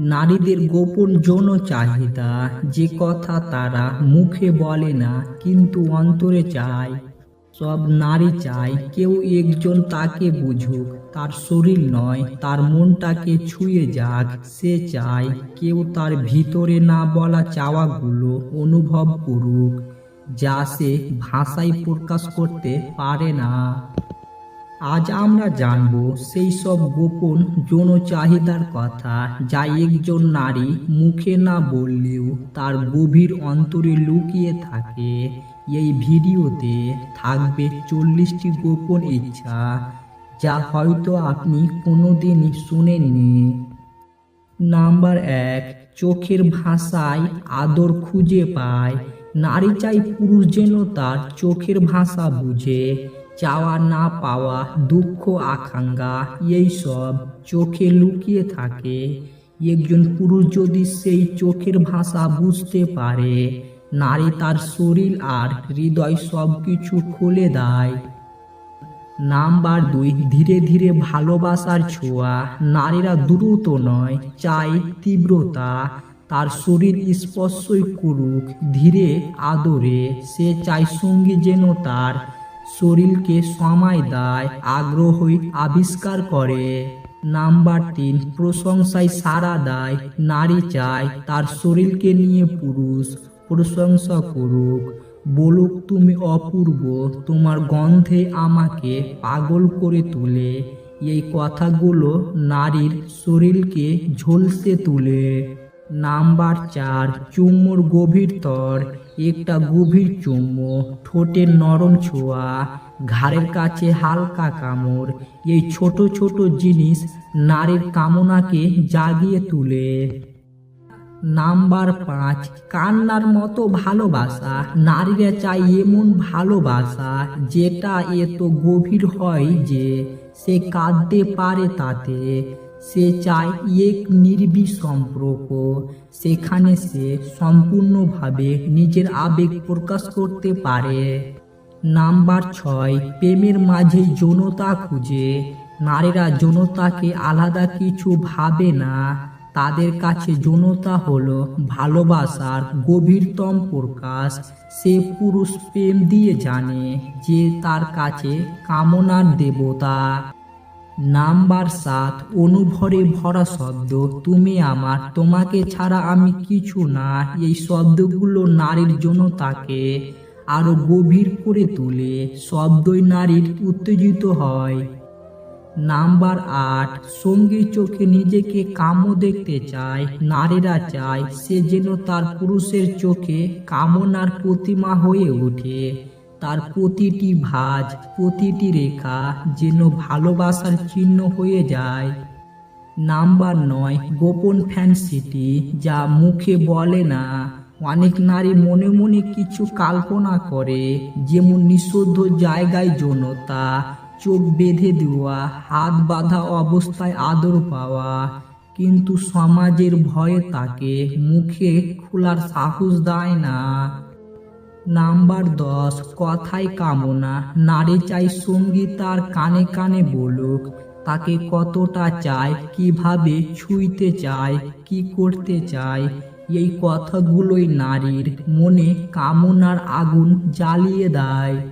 নারীদের গোপন যৌন চাহিদা, যে কথা তারা মুখে বলে না, কিন্তু অন্তরে চায়। সব নারী চায়, কেউ একজন তাকে বুঝুক, তার শরীর নয়, তার মনটাকে ছুঁয়ে যাক, সে চায়, কেউ তার ভিতরে না বলা চাওয়াগুলো অনুভব করুক, যা সে ভাষায় প্রকাশ করতে পারে না। আজ আমরা জানব সেই সব গোপন যৌন চাহিদার কথা যা একজন নারী মুখে না বললেও তার গভীর অন্তরে লুকিয়ে থাকে। এই ভিডিওতে থাকবে চল্লিশটি গোপন ইচ্ছা যা হয়তো আপনি কোনোদিনই শুনেননি। নাম্বার এক, চোখের ভাষায় আদর খুঁজে পায়। নারী চাই পুরুষ যেন তার চোখের ভাষা বুঝে। চাওয়া না পাওয়া, দুঃখ, আকাঙ্ক্ষা, এই সব চোখে লুকিয়ে থাকে। একজন পুরুষ যদি সেই চোখের ভাষা বুঝতে পারে, নারী তার শরীর আর হৃদয় সব কিছু খুলে দেয়। নাম্বার দুই, ধীরে ধীরে ভালোবাসার ছোঁয়া। নারীরা দ্রুত নয় চাই তীব্রতা। তার শরীর স্পর্শই করুক, ধীরে, আদরে। সে চায় সঙ্গী যেন তার শরীরকে সময় দেয় আগ্রহই আবিষ্কার করে। নাম্বার তিন, প্রশংসায় সাড়া দেয়, নারী চায়, তার শরীরকে নিয়ে পুরুষ, প্রশংসা করুক। বলুক, তুমি অপূর্ব, তোমার গন্ধে আমাকে পাগল করে তোলে। এই কথাগুলো নারীর শরীরকে ঝলসে তুলে। নাম্বার চার চুম্মুর গভীর তর, একটা গভীর চুম্ম ঠোঁটের নরম ছোঁয়া, ঘাড়ের কাছে হালকা কামড়, এই ছোট ছোট জিনিস নারীর কামনাকে জাগিয়ে তুলে। নাম্বার পাঁচ, কান্নার মতো ভালোবাসা, নারীরা চাই এমন ভালোবাসা, যেটা এত গভীর হয় যে সে কাঁদতে পারে তাতে। সে চায় এক নির্বিষ সম্পর্ক। সেখানে সে সম্পূর্ণভাবে নিজের আবেগ প্রকাশ করতে পারে। নাম্বার ছয়, প্রেমের মাঝে যৌনতা খুঁজে। নারীরা যৌনতাকে আলাদা কিছু ভাবে না। তাদের কাছে যৌনতা হলো ভালোবাসার গভীরতম প্রকাশ। সে পুরুষ প্রেম দিয়ে জানে যে তার কাছে কামনার দেবতা। নাম্বার সাত, অনুভরে ভরা শব্দ, তুমি আমার, তোমাকে ছাড়া আমি কিছু না। এই শব্দগুলো নারীর জন্য তাকে আরও গভীর করে তোলে। শব্দই নারীর উত্তেজিত হয়। নাম্বার আট সঙ্গীর চোখে নিজেকে কাম্য দেখতে চায়। নারীরা চায় সে যেন তার পুরুষের চোখে কামনার প্রতিমা হয়ে ওঠে। তার প্রতিটি ভাঁজ, প্রতিটি রেখা যেন ভালোবাসার চিহ্ন হয়ে যায়। নাম্বার নয়, গোপন ফ্যান্সিটি যা মুখে বলে না। অনেক নারী মনে মনে কিছু কল্পনা করে, যেমন নিষিদ্ধ জায়গায় যৌনতা, চোখ বেঁধে দেওয়া, হাত বাঁধা অবস্থায় আদর পাওয়া। কিন্তু সমাজের ভয়ে তাকে মুখে খোলার সাহস দেয় না। নাম্বার দশ, কথায় কামনা। নারী চাই সঙ্গী তার কানে কানে বলুক। তাকে কতটা চায়, কীভাবে ছুঁইতে চায়, কি করতে চায়। এই কথাগুলোই নারীর মনে কামনার আগুন জ্বালিয়ে দেয়।